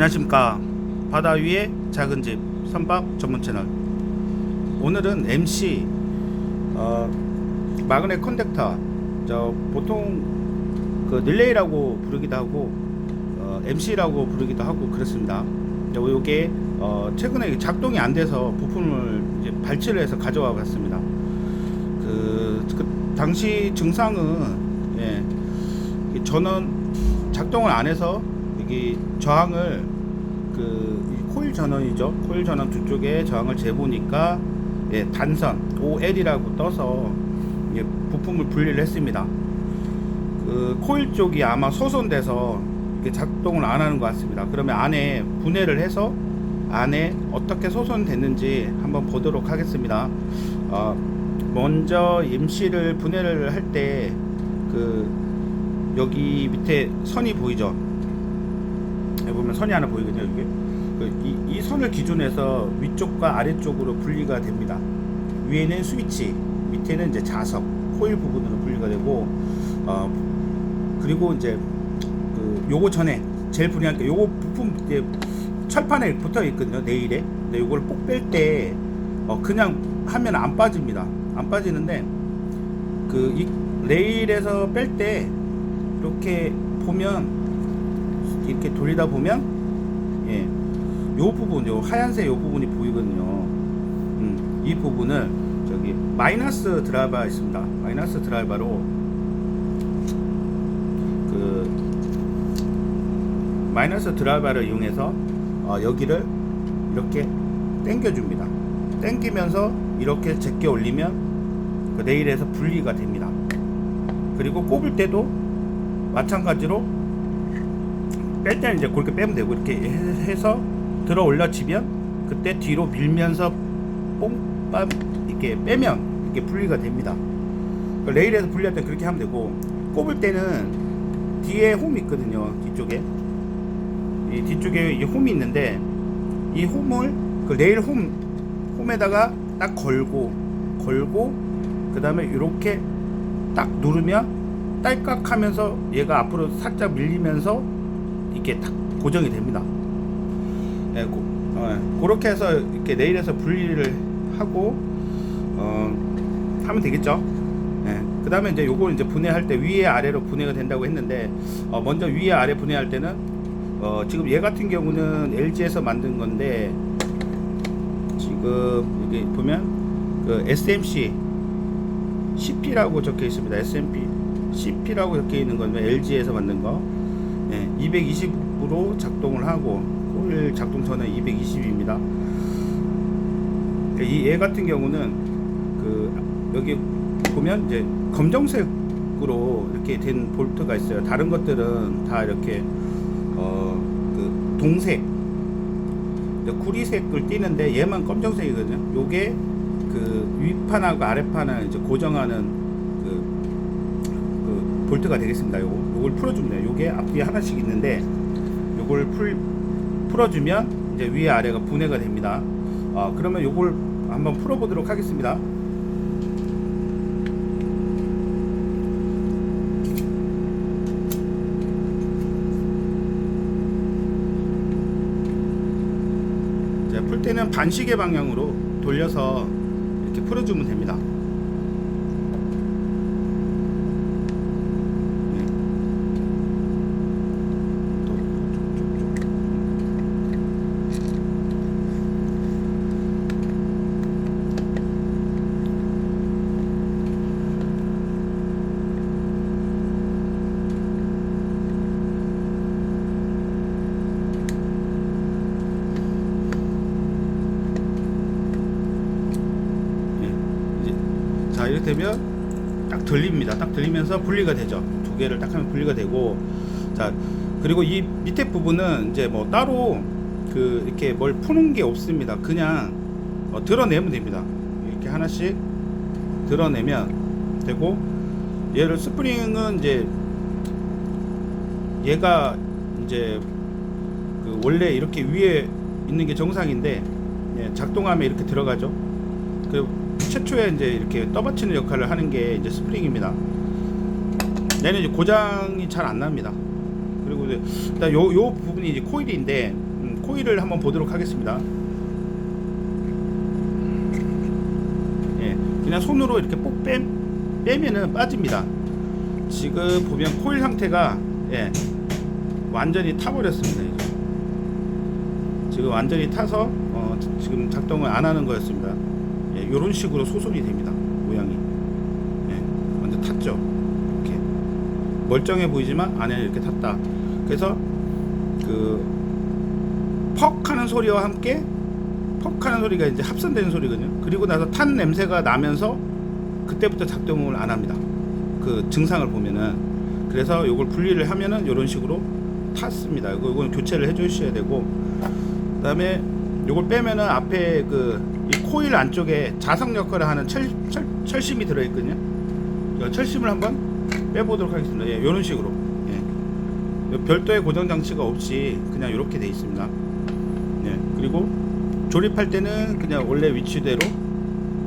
안녕하십니까. 바다 위의 작은 집 선박 전문 채널. 오늘은 MC 어, 마그넷 컨덕터 저 보통 그 릴레이라고 부르기도 하고 어, MC라고 부르기도 하고 그렇습니다. 요- 요게 어, 최근에 작동이 안 돼서 부품을 이제 발치를 해서 가져와 봤습니다. 그, 그 당시 증상은 예, 이 전원 작동을 안 해서 여기 저항을 그이 코일 전원이죠. 코일 전원 두 쪽에 저항을 재보니까 예, 단선 OL이라고 떠서 이게 부품을 분리를 했습니다. 그 코일 쪽이 아마 소손돼서 작동을 안 하는 것 같습니다. 그러면 안에 분해를 해서 안에 어떻게 소손됐는지 한번 보도록 하겠습니다. 어, 먼저 MC를 분해를 할 때 그 여기 밑에 선이 보이죠? 보면 선이 하나 보이거든요. 이게 그 이, 이 선을 기준해서 위쪽과 아래쪽으로 분리가 됩니다. 위에는 스위치, 밑에는 이제 자석, 코일 부분으로 분리가 되고 어 그리고 이제 그 요거 전에 제일 불리한 게 요거 부품 이제 철판에 붙어 있거든요. 네일에. 근데 요걸 꼭 뺄 때 어 그냥 하면 안 빠집니다. 안 빠지는데 그 이 레일에서 뺄 때 이렇게 보면 이렇게 돌리다 보면 예, 요 부분, 요 하얀색 요 부분이 보이거든요. 음, 이 부분을 저기 마이너스 드라이버 있습니다. 마이너스 드라이버로 그 마이너스 드라이버를 이용해서 어, 여기를 이렇게 당겨줍니다. 당기면서 이렇게 제껴 올리면 그 레일에서 분리가 됩니다. 그리고 꼽을 때도 마찬가지로 뺄 때는 이제 그렇게 빼면 되고 이렇게 해- 해서 들어 올려치면 그때 뒤로 밀면서 뽕빰 이렇게 빼면 이렇게 분리가 됩니다. 그 레일에서 분리할 때 그렇게 하면 되고 꼽을 때는 뒤에 홈이 있거든요. 뒤쪽에 이 뒤쪽에 이 홈이 있는데 이 홈을 그 레일 홈 홈에다가 딱 걸고 걸고 그 다음에 이렇게 딱 누르면 딸깍하면서 얘가 앞으로 살짝 밀리면서 이게 딱 고정이 됩니다. 예, 고, 어, 그렇게 해서 이렇게 레일에서 분리를 하고 어, 하면 되겠죠. 예, 그 다음에 이제 요걸 이제 분해할 때 위에 아래로 분해가 된다고 했는데 어, 먼저 위에 아래 분해할 때는 어, 지금 얘 같은 경우는 LG에서 만든 건데 지금 여기 보면 그 SMC CP라고 적혀 있습니다. SMP CP라고 적혀 있는 건 LG에서 만든 거. 예, 220으로 작동을 하고 코일 작동 전에 220입니다. 이얘 같은 경우는 그 여기 보면 이제 검정색으로 이렇게 된 볼트가 있어요. 다른 것들은 다 이렇게 어 그 동색 이제 구리색을 띠는데 얘만 검정색이거든요. 요게 그 윗판하고 아랫판을 이제 고정하는 그, 그 볼트가 되겠습니다. 요거 요걸 풀어줍니다. 요게 앞뒤에 하나씩 있는데 요걸 풀 풀어주면 이제 위에 아래가 분해가 됩니다. 어, 그러면 요걸 한번 풀어보도록 하겠습니다. 자, 풀 때는 반시계 방향으로 돌려서 이렇게 풀어주면 됩니다. 네. 또 쭉, 쭉, 쭉. 예, 이제 자 이렇게 되면 딱 들리면서 분리가 되죠. 두 개를 딱 하면 분리가 되고 자 그리고 이 밑에 부분은 이제 뭐 따로 그 이렇게 뭘 푸는 게 없습니다. 그냥 어, 드러내면 됩니다. 이렇게 하나씩 드러내면 되고 얘를 스프링은 이제 얘가 이제 그 원래 이렇게 위에 있는 게 정상인데 예, 작동하면 이렇게 들어가죠. 그 최초에 이제 이렇게 떠받치는 역할을 하는 게 이제 스프링입니다. 얘는 이제 고장이 잘 안 납니다. 그리고 이제 요, 요 부분이 이제 코일인데 코일을 한번 보도록 하겠습니다. 예, 그냥 손으로 이렇게 뽁 빼, 빼면은 빠집니다. 지금 보면 코일 상태가 예, 완전히 타버렸습니다. 이제. 지금 완전히 타서 어, 지금 작동을 안 하는 거였습니다. 예, 이런 식으로 소손이 됩니다. 모양이 예, 완전 탔죠. 멀쩡해 보이지만 안에 이렇게 탔다. 그래서 그 퍽 하는 소리와 함께 퍽 하는 소리가 이제 합선되는 소리거든요. 그리고 나서 탄 냄새가 나면서 그때부터 작동을 안 합니다. 그 증상을 보면은 그래서 이걸 분리를 하면은 이런 식으로 탔습니다. 이거 이건 교체를 해주셔야 되고 그다음에 이걸 빼면은 앞에 그 이 코일 안쪽에 자석 역할을 하는 철, 철, 철심이 들어있거든요. 이 철심을 한번 빼보도록 하겠습니다. 예, 이런 식으로. 예. 별도의 고정 장치가 없이 그냥 이렇게 돼 있습니다. 예, 그리고 조립할 때는 그냥 원래 위치대로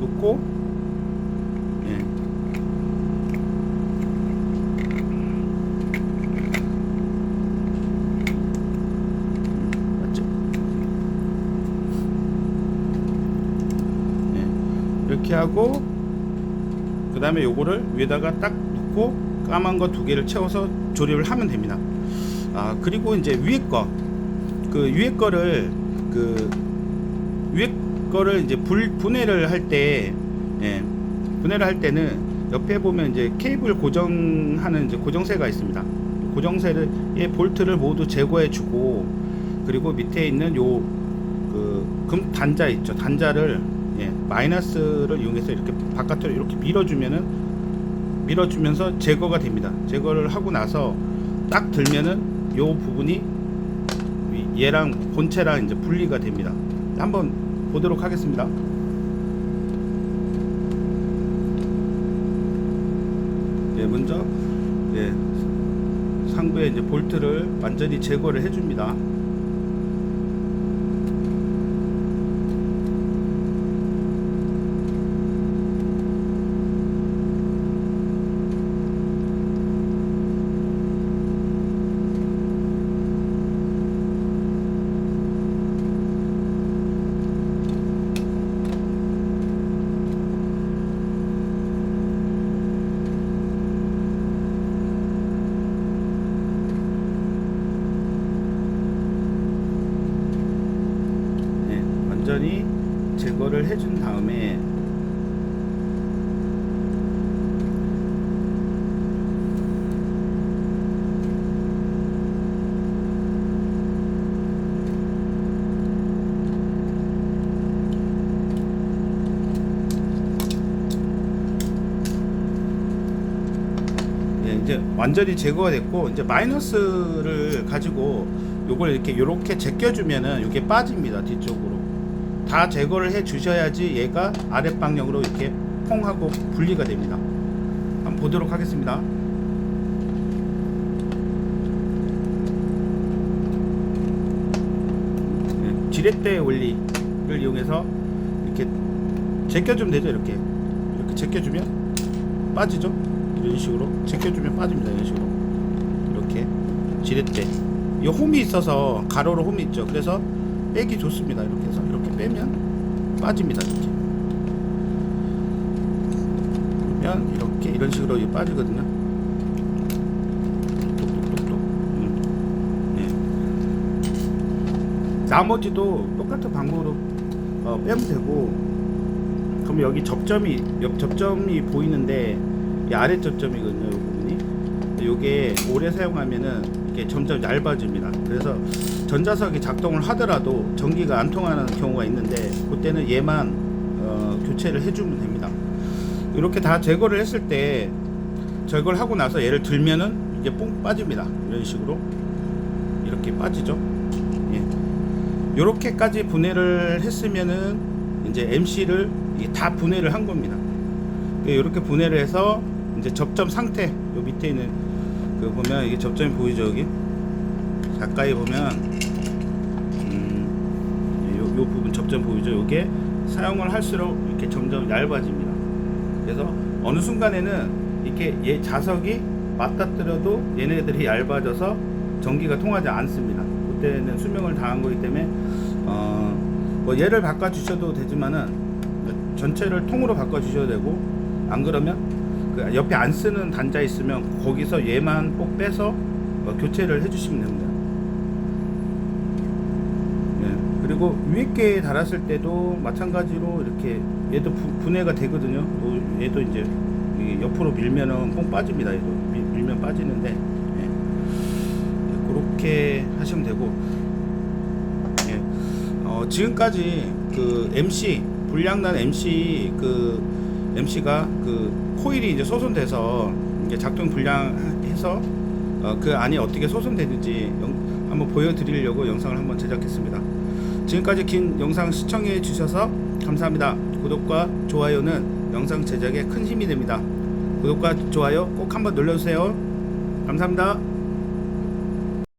놓고 예. 맞죠? 예, 이렇게 하고 그 다음에 요거를 위에다가 딱 놓고 까만 거 두 개를 채워서 조립을 하면 됩니다. 아 그리고 이제 위에 거 그 위에 거를 그 위에 거를 이제 불 분해를 할 때 예, 분해를 할 때는 옆에 보면 이제 케이블 고정하는 이제 고정쇠가 있습니다. 고정쇠를 의 볼트를 모두 제거해 주고 그리고 밑에 있는 요 그 금 단자 있죠. 단자를 예, 마이너스를 이용해서 이렇게 바깥으로 이렇게 밀어주면은 밀어주면서 제거가 됩니다. 제거를 하고 나서 딱 들면은 요 부분이 이- 얘랑 본체랑 이제 분리가 됩니다. 한번 보도록 하겠습니다. 예, 먼저 예, 상부에 이제 볼트를 완전히 제거를 해줍니다. 네, 완전히 제거를 해준 다음에 네, 이제 완전히 제거가 됐고 이제 마이너스를 가지고 요걸 이렇게 요렇게 제껴주면은 이게 빠집니다 뒤쪽으로. 다 제거를 해 주셔야지 얘가 아랫 방향으로 이렇게 퐁 하고 분리가 됩니다. 한번 보도록 하겠습니다. 네, 지렛대 원리를 이용해서 이렇게 제껴주면 되죠 이렇게. 이렇게 제껴주면 빠지죠 이런 식으로? 제껴주면 빠집니다 이런 식으로. 이렇게. 지렛대. 이 홈이 있어서 가로로 홈이 있죠. 그래서 빼기 좋습니다 이렇게 해서. 이렇게 빼면 빠집니다 이렇게. 그러면 이렇게 이런 식으로 빠지거든요. 음. 예. 나머지도 똑같은 방법으로 어, 빼면 되고. 그럼 여기 접점이 옆 접점이 보이는데 이 아래 접점이거든요 이 부분이. 이게 오래 사용하면은 이게 점점 얇아집니다. 그래서 전자석이 작동을 하더라도 전기가 안 통하는 경우가 있는데 그때는 얘만 어, 교체를 해주면 됩니다. 이렇게 다 제거를 했을 때 제거를 하고 나서 얘를 들면은 이게 뽕 빠집니다. 이런 식으로. 이렇게 빠지죠. 예. 이렇게까지 분해를 했으면은 이제 MC를 다 분해를 한 겁니다. 이렇게 분해를 해서 이제 접점 상태 요 밑에 있는 그 보면 이게 접점이 보이죠 여기? 가까이 보면 음, 요, 요 부분 접점 보이죠? 요게 사용을 할수록 이렇게 점점 얇아집니다. 그래서 어느 순간에는 이렇게 얘 자석이 맞닿더라도 얘네들이 얇아져서 전기가 통하지 않습니다. 때는 수명을 다한 거기 때문에 어, 뭐 얘를 바꿔 주셔도 되지만은 전체를 통으로 바꿔 주셔도 되고 안 그러면 그 옆에 안 쓰는 단자 있으면 거기서 얘만 꼭 빼서 어, 교체를 해주시면 됩니다. 예, 그리고 위에 게 달았을 때도 마찬가지로 이렇게 얘도 부, 분해가 되거든요. 뭐 얘도 이제 이 옆으로 밀면은 뽕 빠집니다. 얘도 밀, 밀면 빠지는데 예, 그렇게 하시면 되고 예, 어, 지금까지 그 MC 불량난 MC 그 MC가 그 코일이 이제 소손돼서 이게 작동 불량해서 어, 그 안이 어떻게 소손되는지 영- 한번 보여드리려고 영상을 한번 제작했습니다. 지금까지 긴 영상 시청해 주셔서 감사합니다. 구독과 좋아요는 영상 제작에 큰 힘이 됩니다. 구독과 좋아요 꼭 한번 눌러주세요. 감사합니다.